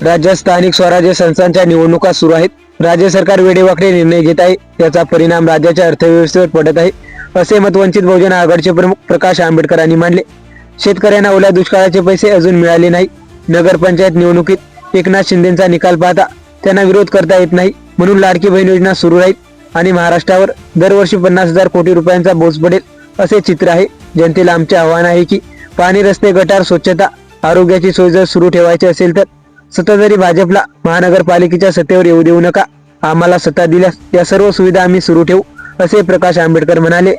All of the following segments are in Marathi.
राज्यात स्थानिक स्वराज्य संस्थांच्या निवडणुका सुरू आहेत. राज्य सरकार वेडेवाकडे निर्णय घेत आहे. याचा परिणाम राज्याच्या अर्थव्यवस्थेवर पडत आहे. असे मत वंचित बहुजन आघाडीचे प्रमुख प्रकाश आंबेडकरांनी मांडले. शेतकऱ्यांना ओल्या दुष्काळाचे पैसे अजून मिळाले नाही. नगरपंचायत निवडणुकीत एकनाथ शिंदेचा निकाल पाहता त्यांना विरोध करता येत नाही. म्हणून लाडकी बहीण योजना सुरू राहील आणि महाराष्ट्रावर दरवर्षी पन्नास हजार कोटी रुपयांचा बोज पडेल असे चित्र आहे. जनतेला आमचे आव्हान आहे की पाणी रस्ते गटार स्वच्छता आरोग्याची सोय जर सुरू ठेवायची असेल तर सत्ता जरी भाजपला महानगरपालिकेच्या सत्तेवर येऊ देऊ नका आम्हाला सत्ता दिल्यास या सर्व सुविधा आम्ही सुरू ठेवू असे प्रकाश आंबेडकर म्हणाले.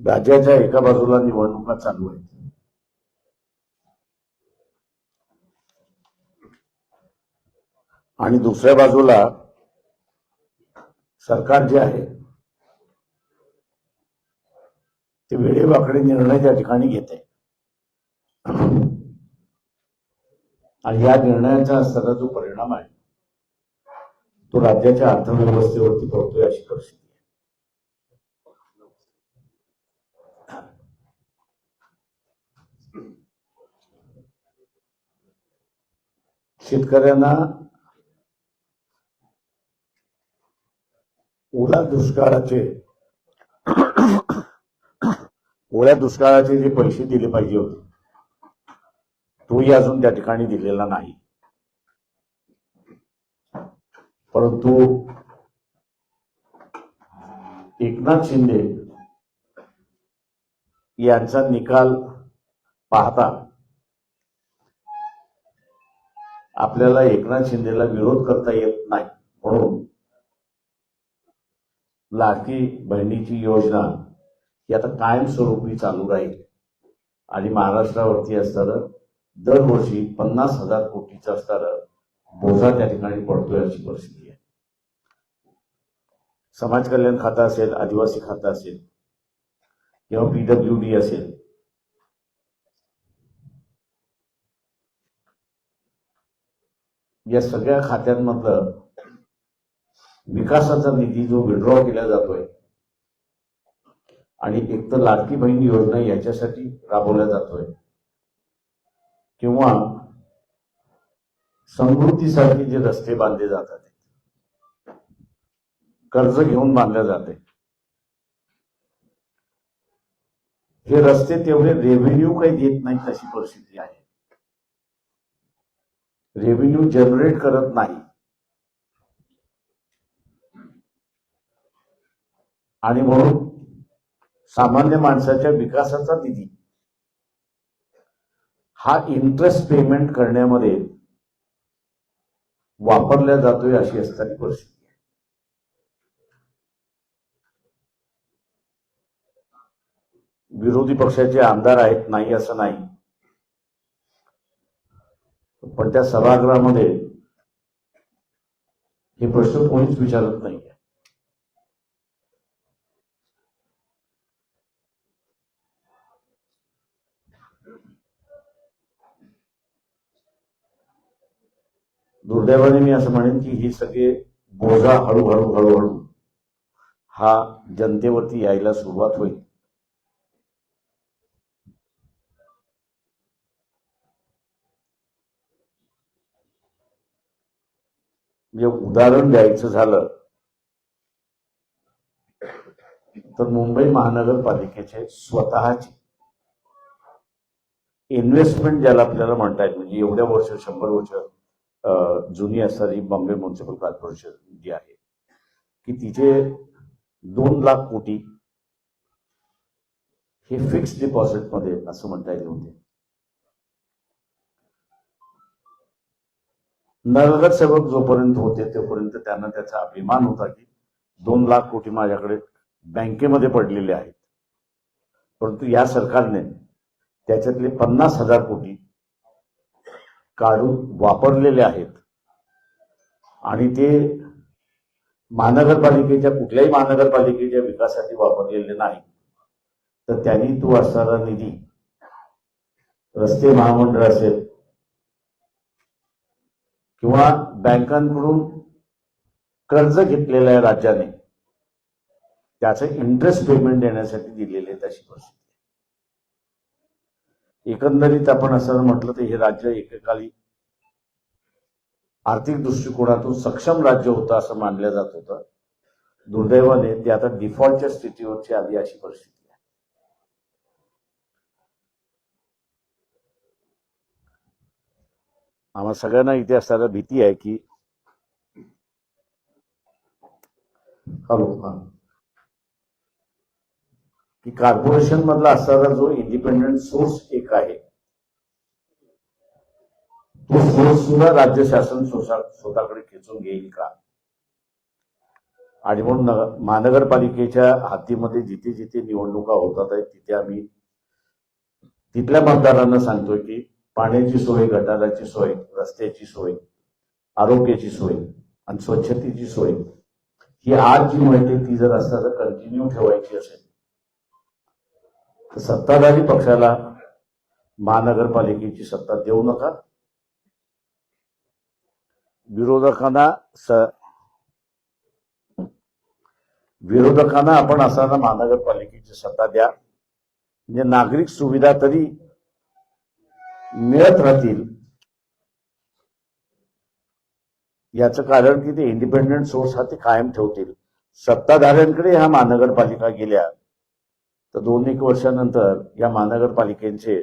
राज्याच्या एका बाजूला निवडणुका चालू आहेत. आणि दुसऱ्या बाजूला सरकार जे आहे ते वेळेवाकडे निर्णय त्या ठिकाणी घेते आणि या निर्णयाचा असताना जो परिणाम आहे तो राज्याच्या अर्थव्यवस्थेवरती पडतोय अशी परिस्थिती शेतकऱ्यांना ओला दुष्काळाचे ओल्या दुष्काळाचे जे पैसे दिले पाहिजे होते तोही अजून त्या ठिकाणी दिलेला नाही. परंतु एकनाथ शिंदे यांचा निकाल पाहता आपल्याला एकनाथ शिंदेला विरोध करता येत नाही. म्हणून लाडकी बहिणीची योजना ही आता कायमस्वरूपी चालू राहील. आणि महाराष्ट्रावरती असताना दरवर्षी पन्नास हजार कोटीचा असणारा बोजा त्या ठिकाणी पडतोय अशी परिस्थिती आहे. समाज कल्याण खातं असेल आदिवासी खातं असेल किंवा पीडब्ल्यू डी असेल या सगळ्या खात्यांमधलं विकासाचा निधी जो विड्रॉ केला जातोय आणि एक तर लाडकी बहीण योजना याच्यासाठी राबवल्या जातोय. किंवा समृद्धीसाठी जे रस्ते बांधले जातात कर्ज घेऊन बांधले जाते. हे रस्ते तेवढे रेव्हेन्यू काही देत नाही अशी परिस्थिती आहे. रेव्हेन्यू जनरेट करत नाही. आणि म्हणून सामान्य माणसाच्या विकासाचा निधी हा इंटरेस्ट पेमेंट करण्यामध्ये वापरल्या जातोय अशी असणारी परिस्थिती विरोधी पक्षाचे आमदार आहेत नाही असं नाही. पण त्या सभागृहामध्ये हे प्रश्न कोणीच विचारत नाही दुर्दैवाने मी असं म्हणेन की ही सगळे बोजा हळूहळू हळूहळू हा जनतेवरती यायला सुरुवात होईल. म्हणजे उदाहरण द्यायचं झालं तर मुंबई महानगरपालिकेचे स्वतःचे इन्व्हेस्टमेंट ज्याला आपल्याला म्हणता येईल म्हणजे एवढ्या वर्ष शंभर वर्ष जुनी असणारी बॉम्बे म्युन्सिपल कॉर्पोरेशन जी आहे की तिचे दोन लाख कोटी हे फिक्स डिपॉझिटमध्ये असं म्हणता येईल होते नगरसेवक जोपर्यंत होते तोपर्यंत त्यांना त्याचा अभिमान होता की दोन लाख कोटी माझ्याकडे बँकेमध्ये पडलेले आहेत. परंतु या सरकारने त्याच्यातले पन्नास हजार कोटी काढून वापरलेले आहेत. आणि ते महानगरपालिकेच्या कुठल्याही महानगरपालिकेच्या विकासासाठी वापरलेले नाही तर त्यांनी तो असणारा निधी रस्ते महामंडळ असेल किंवा बँकांकडून कर्ज घेतलेलं आहे राज्याने त्याचं इंटरेस्ट पेमेंट देण्यासाठी दिलेले आहेत अशी एकंदरीत आपण असं म्हटलं तर हे राज्य एकेकाळी आर्थिक दृष्टिकोनातून सक्षम राज्य होतं असं मानलं जात होतं. दुर्दैवाने ते आता डिफॉल्टच्या स्थितीवरची आली अशी परिस्थिती आहे. आम्हा सगळ्यांना इथे असताना भीती आहे की हॅलो हा. की कॉर्पोरेशन मधला असणारा जो इंडिपेंडंट सोर्स एक आहे तो सोर्स सुद्धा राज्य शासन स्वतः- स्वतःकडे खेचून घेईल का? आणि म्हणून महानगरपालिकेच्या हातीमध्ये जिथे जिथे निवडणुका होतात आहेत तिथे आम्ही तिथल्या मतदारांना सांगतोय की पाण्याची सोय गटाराची सोय रस्त्याची सोय आरोग्याची सोय आणि स्वच्छतेची सोय ही आज जी माहिती ती जर असणार कंटिन्यू ठेवायची असेल. सत्ताधारी पक्षाला महानगरपालिकेची सत्ता देऊ नका. विरोधकांना स विरोधकांना आपण असताना महानगरपालिकेची सत्ता द्या. म्हणजे नागरिक सुविधा तरी मिळत राहतील. याचं कारण की ते इंडिपेंडेंट सोर्स हा ते कायम ठेवतील. सत्ताधाऱ्यांकडे ह्या महानगरपालिका गेल्या. तर दोन एक वर्षानंतर या महानगरपालिकेचे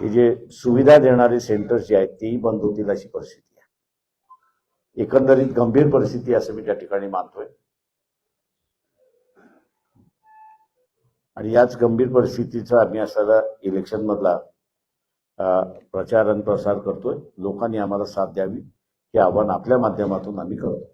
हे जे सुविधा देणारे सेंटर्स जे आहेत तेही बंद होतील अशी परिस्थिती आहे. एकंदरीत गंभीर परिस्थिती असं मी त्या ठिकाणी मानतोय. आणि याच गंभीर परिस्थितीचा आम्ही असलेला इलेक्शन मधला प्रचार आणि प्रसार करतोय. लोकांनी आम्हाला साथ द्यावी हे आव्हान आपल्या माध्यमातून आम्ही करतो